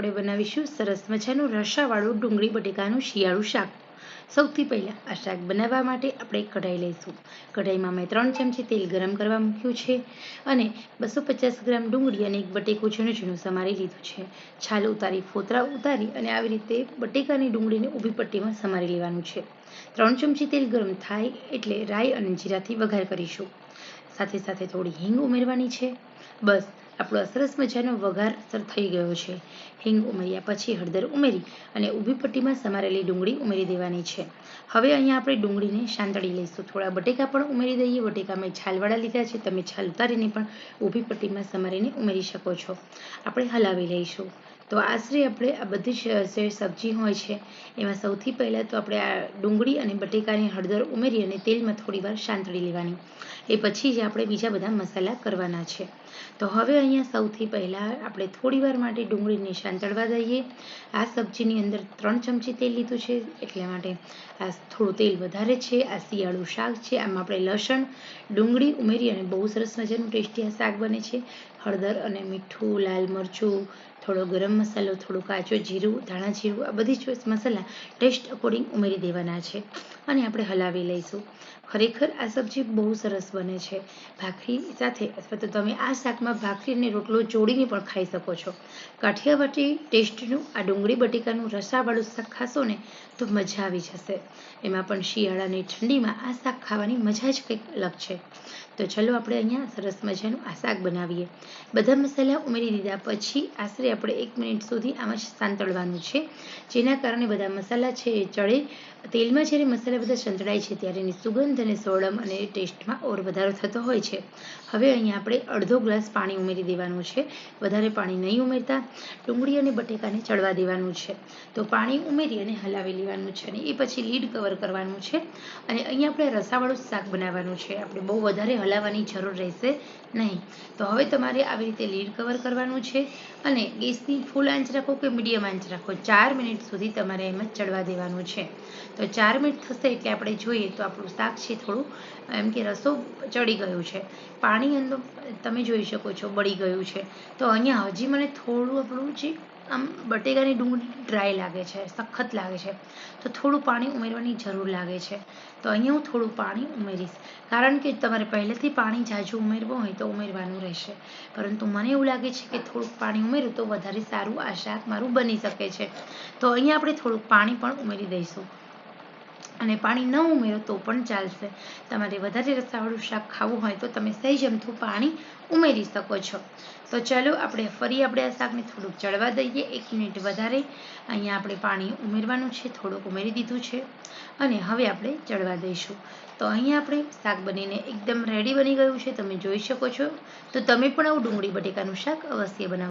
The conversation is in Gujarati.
આપણે બનાવીશું સરસ મજાનું રસાવાળું ડુંગળી બટેકાનું શિયાળું શાક. સૌથી પહેલાં આ શાક બનાવવા માટે આપણે કઢાઈ લઈશું. કઢાઈમાં મેં ત્રણ ચમચી તેલ ગરમ કરવા મૂક્યું છે અને બસો પચાસ ગ્રામ ડુંગળી અને એક બટેકું ઝીણું ઝીણું સમારી લીધું છે. છાલ ઉતારી, ફોતરા ઉતારી અને આવી રીતે બટેકાની ડુંગળીને ઊભી પટ્ટીમાં સમારી લેવાનું છે. ત્રણ ચમચી તેલ ગરમ થાય એટલે રાઈ અને જીરાથી વઘાર કરીશું. સાથે સાથે થોડી હિંગ ઉમેરવાની છે. બસ આપણો સરસ મજાનો વઘાર અસર થઈ ગયો છે. હિંગ ઉમેર્યા પછી હળદર ઉમેરી અને ઊભી પટ્ટીમાં સમારેલી ડુંગળી ઉમેરી દેવાની છે. હવે અહીંયા આપણે ડુંગળીને શાંતળી લઈશું. થોડા બટેકા પણ ઉમેરી દઈએ. બટેકા મેં છાલવાળા લીધા છે. તમે છાલ ઉતારીને પણ ઊભી પટ્ટીમાં સમારીને ઉમેરી શકો છો. આપણે હલાવી લઈશું. તો આશરે આપણે આ બધી સબ્જી હોય છે, એમાં સૌથી પહેલાં તો આપણે આ ડુંગળી અને બટેકાની હળદર ઉમેરી અને તેલમાં થોડીવાર સાંતળી લેવાની. એ પછી જ આપણે બીજા બધા મસાલા કરવાના છે. તો હવે અહીંયા સૌથી પહેલાં આપણે થોડીવાર માટે ડુંગળીને શાંતળવા દઈએ. આ સબ્જીની અંદર ત્રણ ચમચી તેલ લીધું છે, એટલા માટે આ થોડું તેલ વધારે છે, આ શિયાળું શાક છે, આમાં આપણે લસણ, ડુંગળી ઉમેરી અને બહુ સરસ મજાનું ટેસ્ટી આ શાક બને છે. હળદર અને મીઠું, લાલ મરચું થોડો ગરમ મસાલો, થોડું કાચું જીરું, ધાણા જીરું, આ બધી જ મસાલા ટેસ્ટ અકોર્ડિંગ ઉમેરી દેવાના છે. અને આપણે હલાવી લઈશું. ખરેખર આ સબ્જી બહુ સરસ બને છે. ભાખરી સાથે અથવા તો તમે આ શાકમાં ભાખરી અને રોટલો જોડીને પણ ખાઈ શકો છો. કાઠિયાવાડી ટેસ્ટનું આ ડુંગળી બટેકાનું રસાવાળું શાક ખાશો ને તો મજા આવી જશે. એમાં પણ શિયાળાની ઠંડીમાં આ શાક ખાવાની મજા જ કંઈક અલગ છે. તો ચલો આપણે અહીંયા સરસ મજાનું આ શાક બનાવીએ. બધા મસાલા ઉમેરી દીધા પછી આશરે આપણે એક મિનિટ સુધી આમાં સાંતળવાનું છે. જેના કારણે બધા મસાલા છે એ ચડે. તેલમાં જ્યારે મસાલા બધા સંતળાય છે ત્યારે એની સુગંધ અને સોડમ અને ટેસ્ટમાં ઓર વધારો થતો હોય છે. હવે અહીંયા આપણે અડધો ગ્લાસ પાણી ઉમેરી દેવાનું છે. વધારે પાણી નહીં ઉમેરતા. ડુંગળી અને બટેકાને ચડવા દેવાનું છે. તો પાણી ઉમેરી અને હલાવી લેવાનું છે અને એ પછી લીડ કવર કરવાનું છે. અને અહીંયા આપણે રસાવાળું શાક બનાવવાનું છે. આપણે બહુ વધારે હલાવવાની જરૂર રહેશે નહીં. તો હવે તમારે આવી રીતે લીડ કવર કરવાનું છે અને ગેસની ફૂલ આંચ રાખો કે મીડિયમ આંચ રાખો? ચાર મિનિટ સુધી તમારે એમ જ ચડવા દેવાનું છે. તો ચાર મિનિટ થશે એટલે આપણે જોઈએ તો આપણું શાક છે થોડું, એમ કે રસો ચડી ગયું છે. પાણી અંદર તમે જોઈ શકો છો બળી ગયું છે. તો અહીંયા હજી મને થોડું આપણું જે આમ બટેકાની ડુંગળી ડ્રાય લાગે છે, સખત લાગે છે. તો થોડું પાણી ઉમેરવાની જરૂર લાગે છે. તો અહીંયા હું થોડું પાણી ઉમેરીશ. કારણ કે તમારે પહેલેથી પાણી ઝાઝું ઉમેરવું હોય તો ઉમેરવાનું રહેશે. પરંતુ મને એવું લાગે છે કે થોડુંક પાણી ઉમેરું તો વધારે સારું આ શાક મારું બની શકે છે. તો અહીંયા આપણે થોડુંક પાણી પણ ઉમેરી દઈશું. અને પાણી ન ઉમેરો તો પણ ચાલશે. તમારે વધારે રસાવાળું શાક ખાવું હોય તો તમે સહેજ અમથું પાણી ઉમેરી શકો છો. તો ચાલો આપણે ફરી આપણે આ શાકને થોડુંક ચડવા દઈએ. એક મિનિટ વધારે. અહીંયા આપણે પાણી ઉમેરવાનું છે. થોડુંક ઉમેરી દીધું છે. અને હવે આપણે ચડવા દઈશું. તો અહીંયા આપણે શાક બનીને એકદમ રેડી બની ગયું છે. તમે જોઈ શકો છો. તો તમે પણ આવું ડુંગળી બટેકાનું શાક અવશ્ય બનાવો.